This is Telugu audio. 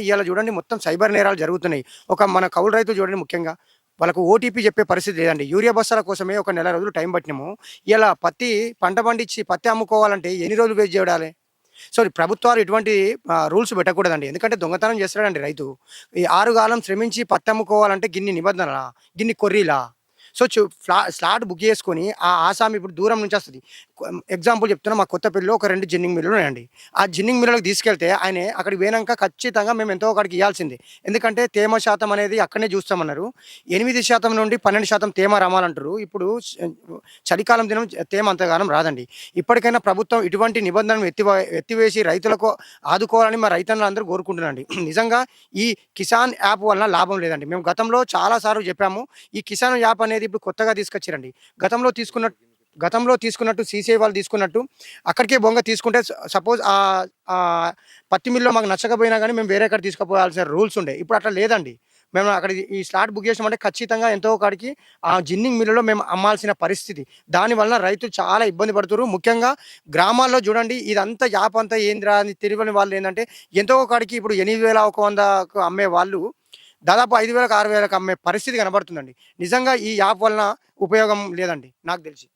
ఇవాళ చూడండి మొత్తం సైబర్ నేరాలు జరుగుతున్నాయి. ఒక మన కౌలు రైతులు చూడండి ముఖ్యంగా. వాళ్ళకు ఓటీపీ చెప్పే పరిస్థితి లేదండి. యూరియా బస్తాల కోసమే ఒక నెల రోజులు టైం పట్టినాము. ఇలా పత్తి పంట పండించి పత్తి అమ్ముకోవాలంటే ఎన్ని రోజులు వేస్ట్ చేయాలి సో ఈ ప్రభుత్వాలు ఇటువంటి రూల్స్ పెట్టకూడదండి. ఎందుకంటే దొంగతనం చేస్తాడండి రైతు. ఈ ఆరుగాలం శ్రమించి పత్తి అమ్ముకోవాలంటే గిన్ని నిబంధనలా? గిన్ని కొర్రీలా? సో ఫ్లా స్లాట్ బుక్ చేసుకొని ఆ ఆసామి ఇప్పుడు దూరం నుంచి వస్తుంది. ఎగ్జాంపుల్ చెప్తున్నా మా కొత్తపల్లిలో ఒక రెండు జిన్నింగ్ మిల్లులు ఉన్నాయండి. ఆ జిన్నింగ్ మిల్లులకు తీసుకెళ్తే ఆయన అక్కడికి పోయినాక ఖచ్చితంగా మేము ఎంతో అక్కడికి ఇవ్వాల్సిందే ఎందుకంటే తేమ శాతం అనేది అక్కడనే చూస్తామన్నారు. ఎనిమిది శాతం నుండి పన్నెండు శాతం తేమ రమాలంటారు. ఇప్పుడు చలికాలం దినం తేమ అంతగానం రాదండి. ఇప్పటికైనా ప్రభుత్వం ఇటువంటి నిబంధనలు ఎత్తి ఎత్తివేసి రైతులకు ఆదుకోవాలని మా రైతన్నులు అందరూ కోరుకుంటున్నాండి నిజంగా ఈ కిసాన్ యాప్ వలన లాభం లేదండి. మేము గతంలో చాలాసార్లు చెప్పాము ఈ కిసాన్ యాప్ అనేది ఇప్పుడు కొత్తగా తీసుకొచ్చారండి. గతంలో తీసుకున్న గతంలో తీసుకున్నట్టు సీసీఐ వాళ్ళు తీసుకున్నట్టు అక్కడికే బొంగ తీసుకుంటే సపోజ్ ఆ పత్తి మిల్లో మాకు నచ్చకపోయినా కానీ మేము వేరే అక్కడ తీసుకుపోవాల్సిన రూల్స్ ఉండే. ఇప్పుడు అట్లా లేదండి. మేము అక్కడ ఈ స్లాట్ బుక్ చేసామంటే ఖచ్చితంగా ఎంతో కాడికి ఆ జిన్నింగ్ మిల్లులో మేము అమ్మాల్సిన పరిస్థితి. దానివల్ల రైతులు చాలా ఇబ్బంది పడుతున్నారు ముఖ్యంగా గ్రామాల్లో చూడండి ఇదంతా యాప్ అంతా ఏంద్రా అని తెలియని వాళ్ళు ఏంటంటే ఎంతో కాడికి ఇప్పుడు ఎనిమిది వేల ఒక వంద అమ్మే వాళ్ళు దాదాపు ఐదు వేలకు ఆరు వేలకు అమ్మే పరిస్థితి కనబడుతుందండి. నిజంగా ఈ యాప్ వలన ఉపయోగం లేదండి నాకు తెలిసి.